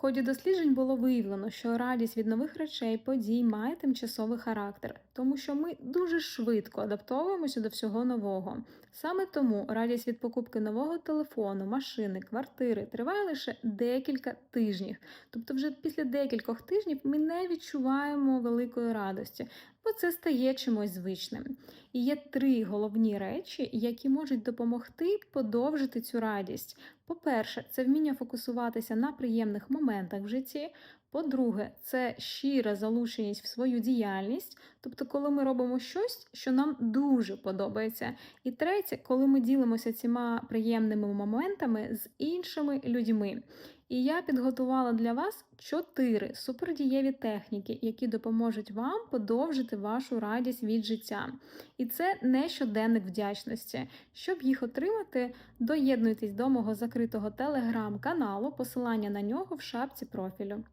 ході досліджень було виявлено, що радість від нових речей, подій має тимчасовий характер, тому що ми дуже швидко адаптовуємося до всього нового. Саме тому радість від покупки нового телефону, машини, квартири триває лише декілька тижнів. Тобто, вже після декількох тижнів ми не відчуваємо великої радості, бо це стає чимось звичним. І є три головні речі, які можуть допомогти подовжити цю радість. По-перше, це вміння фокусуватися на приємних моментах в житті. По-друге, це щира залученість в свою діяльність, тобто, коли ми робимо щось, що нам дуже подобається. І третє, коли ми ділимося цими приємними моментами з іншими людьми. І я підготувала для вас чотири супердієві техніки, які допоможуть вам подовжити вашу радість від життя. І це не щоденник вдячності. Щоб їх отримати, доєднуйтесь до мого закритого телеграм-каналу, посилання на нього в шапці профілю.